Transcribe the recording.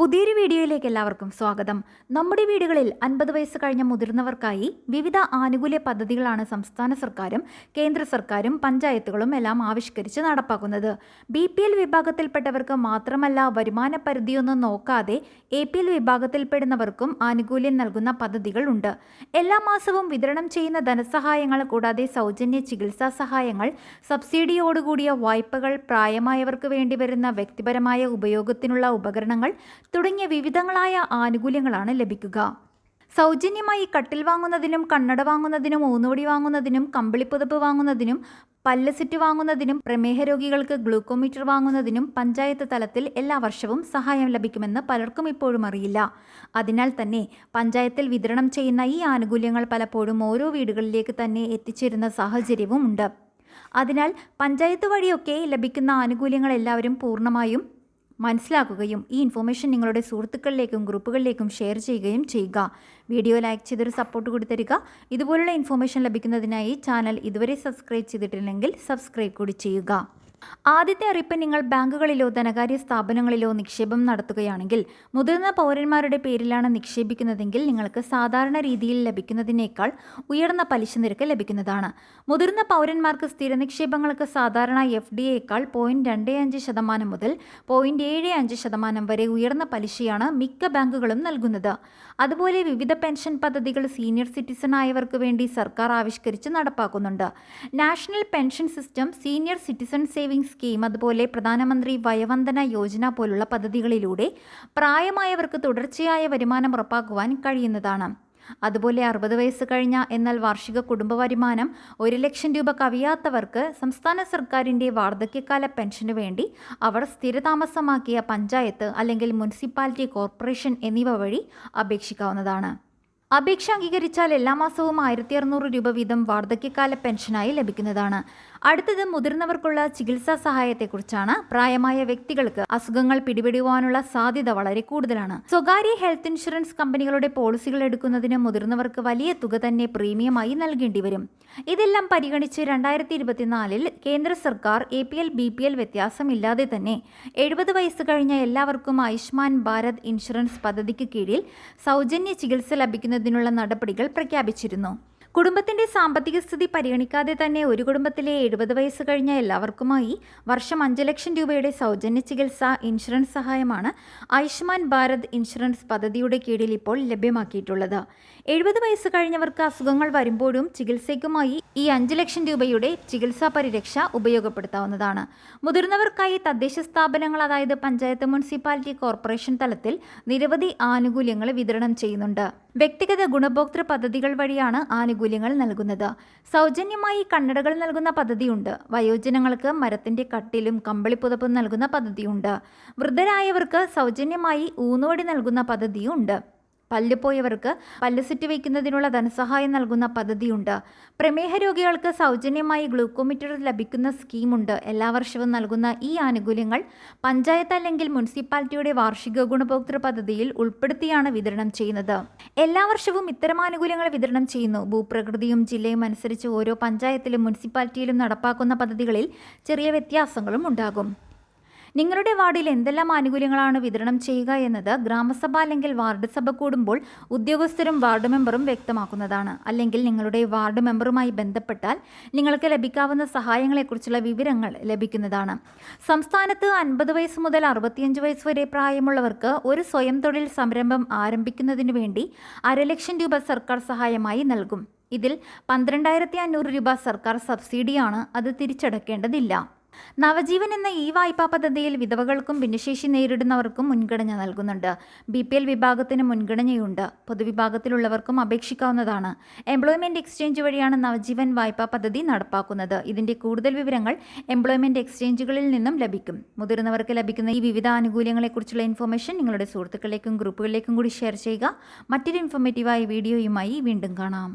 പുതിയൊരു വീഡിയോയിലേക്ക് എല്ലാവർക്കും സ്വാഗതം. നമ്മുടെ വീടുകളിൽ അൻപത് വയസ്സ് കഴിഞ്ഞ മുതിർന്നവർക്കായി വിവിധ ആനുകൂല്യ പദ്ധതികളാണ് സംസ്ഥാന സർക്കാരും കേന്ദ്ര സർക്കാരും പഞ്ചായത്തുകളും എല്ലാം ആവിഷ്കരിച്ച് നടപ്പാക്കുന്നത്. ബി പി എൽ വിഭാഗത്തിൽപ്പെട്ടവർക്ക് മാത്രമല്ല വരുമാന പരിധിയൊന്നും നോക്കാതെ എ പി എൽ വിഭാഗത്തിൽപ്പെടുന്നവർക്കും ആനുകൂല്യം നൽകുന്ന പദ്ധതികളുണ്ട് എല്ലാ മാസവും വിതരണം ചെയ്യുന്ന ധനസഹായങ്ങൾ കൂടാതെ സൗജന്യ ചികിത്സാ സഹായങ്ങൾ സബ്സിഡിയോടുകൂടിയ വായ്പകൾ പ്രായമായവർക്ക് വേണ്ടി വരുന്ന വ്യക്തിപരമായ ഉപയോഗത്തിനുള്ള ഉപകരണങ്ങൾ തുടങ്ങിയ വിവിധങ്ങളായ ആനുകൂല്യങ്ങളാണ് ലഭിക്കുക. സൗജന്യമായി കട്ടിൽ വാങ്ങുന്നതിനും കണ്ണട വാങ്ങുന്നതിനും ഊന്നുവടി വാങ്ങുന്നതിനും കമ്പിളിപ്പുതപ്പ് വാങ്ങുന്നതിനും പല്ല് സെറ്റ് വാങ്ങുന്നതിനും പ്രമേഹ രോഗികൾക്ക് ഗ്ലൂക്കോമീറ്റർ വാങ്ങുന്നതിനും പഞ്ചായത്ത് തലത്തിൽ എല്ലാ വർഷവും സഹായം ലഭിക്കുമെന്ന് പലർക്കും ഇപ്പോഴും അറിയില്ല. അതിനാൽ തന്നെ പഞ്ചായത്തിൽ വിതരണം ചെയ്യുന്ന ഈ ആനുകൂല്യങ്ങൾ പലപ്പോഴും ഓരോ വീടുകളിലേക്ക് തന്നെ എത്തിച്ചേരുന്ന സാഹചര്യവും ഉണ്ട് അതിനാൽ പഞ്ചായത്ത് വഴിയൊക്കെ ലഭിക്കുന്ന ആനുകൂല്യങ്ങൾ എല്ലാവരും പൂർണമായും മനസ്സിലാക്കുകയും ഈ ഇൻഫോർമേഷൻ നിങ്ങളുടെ സുഹൃത്തുക്കളിലേക്കും ഗ്രൂപ്പുകളിലേക്കും ഷെയർ ചെയ്യുകയും ചെയ്യുക. വീഡിയോ ലൈക്ക് ചെയ്തൊരു സപ്പോർട്ട് കൂടി ഇതുപോലുള്ള ഇൻഫോർമേഷൻ ലഭിക്കുന്നതിനായി ചാനൽ ഇതുവരെ സബ്സ്ക്രൈബ് ചെയ്തിട്ടില്ലെങ്കിൽ സബ്സ്ക്രൈബ് കൂടി ചെയ്യുക. ആദ്യത്തെ അറിയിപ്പ് നിങ്ങൾ ബാങ്കുകളിലോ ധനകാര്യ സ്ഥാപനങ്ങളിലോ നിക്ഷേപം നടത്തുകയാണെങ്കിൽ മുതിർന്ന പൗരന്മാരുടെ പേരിലാണ് നിക്ഷേപിക്കുന്നതെങ്കിൽ നിങ്ങൾക്ക് സാധാരണ രീതിയിൽ ലഭിക്കുന്നതിനേക്കാൾ ഉയർന്ന പലിശ നിരക്ക് ലഭിക്കുന്നതാണ്. മുതിർന്ന പൗരന്മാർക്ക് സ്ഥിര നിക്ഷേപങ്ങൾക്ക് സാധാരണ എഫ് ഡി എക്കാൾ പോയിന്റ് രണ്ട് അഞ്ച് ശതമാനം മുതൽ പോയിന്റ് ഏഴ് അഞ്ച് ശതമാനം വരെ ഉയർന്ന പലിശയാണ് മിക്ക ബാങ്കുകളും നൽകുന്നത്. അതുപോലെ വിവിധ പെൻഷൻ പദ്ധതികൾ സീനിയർ സിറ്റിസൺ ആയവർക്ക് വേണ്ടി സർക്കാർ ആവിഷ്കരിച്ച് നടപ്പാക്കുന്നുണ്ട്. National pension system senior citizen saving scheme അതുപോലെ പ്രധാനമന്ത്രി വയവന്ദന യോജന പോലുള്ള പദ്ധതികളിലൂടെ പ്രായമായവർക്ക് തുടർച്ചയായ വരുമാനം ഉറപ്പാക്കുവാൻ കഴിയുന്നതാണ്. അതുപോലെ അറുപത് വയസ്സ് കഴിഞ്ഞ എന്നാൽ വാർഷിക കുടുംബ വരുമാനം ഒരു ലക്ഷം രൂപ കവിയാത്തവർക്ക് സംസ്ഥാന സർക്കാരിന്റെ വാർദ്ധക്യകാല പെൻഷനു വേണ്ടി അവർ സ്ഥിരതാമസമാക്കിയ പഞ്ചായത്ത് അല്ലെങ്കിൽ മുനിസിപ്പാലിറ്റി കോർപ്പറേഷൻ എന്നിവ വഴി അപേക്ഷിക്കാവുന്നതാണ്. അപേക്ഷ അംഗീകരിച്ചാൽ എല്ലാ മാസവും ആയിരത്തി അറുന്നൂറ് രൂപ വീതം വാർദ്ധക്യകാല പെൻഷനായി ലഭിക്കുന്നതാണ്. അടുത്തത് മുതിർന്നവർക്കുള്ള ചികിത്സാ സഹായത്തെക്കുറിച്ചാണ്. പ്രായമായ വ്യക്തികൾക്ക് അസുഖങ്ങൾ പിടിപെടുവാനുള്ള സാധ്യത വളരെ കൂടുതലാണ്. സ്വകാര്യ ഹെൽത്ത് ഇൻഷുറൻസ് കമ്പനികളുടെ പോളിസികൾ എടുക്കുന്നതിന് മുതിർന്നവർക്ക് വലിയ തുക തന്നെ പ്രീമിയമായി നൽകേണ്ടി വരും. ഇതെല്ലാം പരിഗണിച്ച് രണ്ടായിരത്തി ഇരുപത്തിനാലിൽ കേന്ദ്ര സർക്കാർ A P L B P L വ്യത്യാസമില്ലാതെ തന്നെ എഴുപത് വയസ്സ് കഴിഞ്ഞ എല്ലാവർക്കും ആയുഷ്മാൻ ഭാരത് ഇൻഷുറൻസ് പദ്ധതിക്ക് കീഴിൽ സൗജന്യ ചികിത്സ ലഭിക്കുന്നതിനുള്ള നടപടികൾ പ്രഖ്യാപിച്ചിരുന്നു. കുടുംബത്തിന്റെ സാമ്പത്തിക സ്ഥിതി പരിഗണിക്കാതെ തന്നെ ഒരു കുടുംബത്തിലെ എഴുപത് വയസ്സ് കഴിഞ്ഞ എല്ലാവർക്കുമായി വർഷം അഞ്ച് ലക്ഷം രൂപയുടെ സൗജന്യ ചികിത്സ ഇൻഷുറൻസ് സഹായമാണ് ആയുഷ്മാൻ ഭാരത് ഇൻഷുറൻസ് പദ്ധതിയുടെ കീഴിൽ ഇപ്പോൾ ലഭ്യമാക്കിയിട്ടുള്ളത്. എഴുപത് വയസ്സ് കഴിഞ്ഞവർക്ക് അസുഖങ്ങൾ വരുമ്പോഴും ചികിത്സയ്ക്കുമായി ഈ അഞ്ച് ലക്ഷം രൂപയുടെ ചികിത്സാ പരിരക്ഷ ഉപയോഗപ്പെടുത്താവുന്നതാണ്. മുതിർന്നവർക്കായി തദ്ദേശ സ്ഥാപനങ്ങൾ അതായത് പഞ്ചായത്ത് മുനിസിപ്പാലിറ്റി കോർപ്പറേഷൻ തലത്തിൽ നിരവധി ആനുകൂല്യങ്ങൾ വിതരണം ചെയ്യുന്നുണ്ട്. വ്യക്തിഗത ഗുണഭോക്തൃ പദ്ധതികൾ വഴിയാണ് ആനുകൂല്യങ്ങൾ നൽകുന്നത്. സൗജന്യമായി കണ്ണടകൾ നൽകുന്ന പദ്ധതിയുണ്ട്. വയോജനങ്ങൾക്ക് മരത്തിന്റെ കട്ടിലും കമ്പിളിപ്പുതപ്പും നൽകുന്ന പദ്ധതിയുണ്ട്. വൃദ്ധരായവർക്ക് സൗജന്യമായി ഊന്നുവടി നൽകുന്ന പദ്ധതിയുണ്ട്. പല്ല് പോയവർക്ക് പല്ല് സെറ്റ് വയ്ക്കുന്നതിനുള്ള ധനസഹായം നൽകുന്ന പദ്ധതിയുണ്ട്. പ്രമേഹ രോഗികൾക്ക് സൗജന്യമായി ഗ്ലൂക്കോമീറ്റർ ലഭിക്കുന്ന സ്കീമുണ്ട്. എല്ലാ വർഷവും നൽകുന്ന ഈ ആനുകൂല്യങ്ങൾ പഞ്ചായത്ത് അല്ലെങ്കിൽ മുനിസിപ്പാലിറ്റിയുടെ വാർഷിക ഗുണഭോക്തൃ പദ്ധതിയിൽ ഉൾപ്പെടുത്തിയാണ് വിതരണം ചെയ്യുന്നത്. എല്ലാ വർഷവും ഇത്തരം ആനുകൂല്യങ്ങൾ വിതരണം ചെയ്യുന്നു. ഭൂപ്രകൃതിയും ജില്ലയും അനുസരിച്ച് ഓരോ പഞ്ചായത്തിലും മുനിസിപ്പാലിറ്റിയിലും നടപ്പാക്കുന്ന പദ്ധതികളിൽ ചെറിയ വ്യത്യാസങ്ങളും ഉണ്ടാകും. നിങ്ങളുടെ വാർഡിൽ എന്തെല്ലാം ആനുകൂല്യങ്ങളാണ് വിതരണം ചെയ്യുക എന്നത് ഗ്രാമസഭ അല്ലെങ്കിൽ വാർഡ് സഭ കൂടുമ്പോൾ ഉദ്യോഗസ്ഥരും വാർഡ് മെമ്പറും വ്യക്തമാക്കുന്നതാണ്. അല്ലെങ്കിൽ നിങ്ങളുടെ വാർഡ് മെമ്പറുമായി ബന്ധപ്പെട്ടാൽ നിങ്ങൾക്ക് ലഭിക്കാവുന്ന സഹായങ്ങളെക്കുറിച്ചുള്ള വിവരങ്ങൾ ലഭിക്കുന്നതാണ്. സംസ്ഥാനത്ത് അൻപത് വയസ്സ് മുതൽ അറുപത്തിയഞ്ച് വയസ്സ് വരെ പ്രായമുള്ളവർക്ക് ഒരു സ്വയം തൊഴിൽ സംരംഭം ആരംഭിക്കുന്നതിനു വേണ്ടി അരലക്ഷം രൂപ സർക്കാർ സഹായമായി നൽകും. ഇതിൽ പന്ത്രണ്ടായിരത്തി അഞ്ഞൂറ് രൂപ സർക്കാർ സബ്സിഡിയാണ് അത് തിരിച്ചടക്കേണ്ടതില്ല. നവജീവൻ എന്ന ഈ വായ്പാ പദ്ധതിയിൽ വിധവകൾക്കും ഭിന്നശേഷി നേരിടുന്നവർക്കും മുൻഗണന നൽകുന്നുണ്ട്. ബി പി എൽ വിഭാഗത്തിന് മുൻഗണനയുണ്ട്. പൊതുവിഭാഗത്തിലുള്ളവർക്കും അപേക്ഷിക്കാവുന്നതാണ്. എംപ്ലോയ്മെന്റ് എക്സ്ചേഞ്ച് വഴിയാണ് നവജീവൻ വായ്പാ പദ്ധതി നടപ്പാക്കുന്നത്. ഇതിന്റെ കൂടുതൽ വിവരങ്ങൾ എംപ്ലോയ്മെന്റ് എക്സ്ചേഞ്ചുകളിൽ നിന്നും ലഭിക്കും. മുതിർന്നവർക്ക് ലഭിക്കുന്ന ഈ വിവിധ ആനുകൂല്യങ്ങളെക്കുറിച്ചുള്ള ഇൻഫർമേഷൻ നിങ്ങളുടെ സുഹൃത്തുക്കളിലേക്കും ഗ്രൂപ്പുകളിലേക്കും കൂടി ഷെയർ ചെയ്യുക. മറ്റൊരു ഇൻഫോർമേറ്റീവായ വീഡിയോയുമായി വീണ്ടും കാണാം.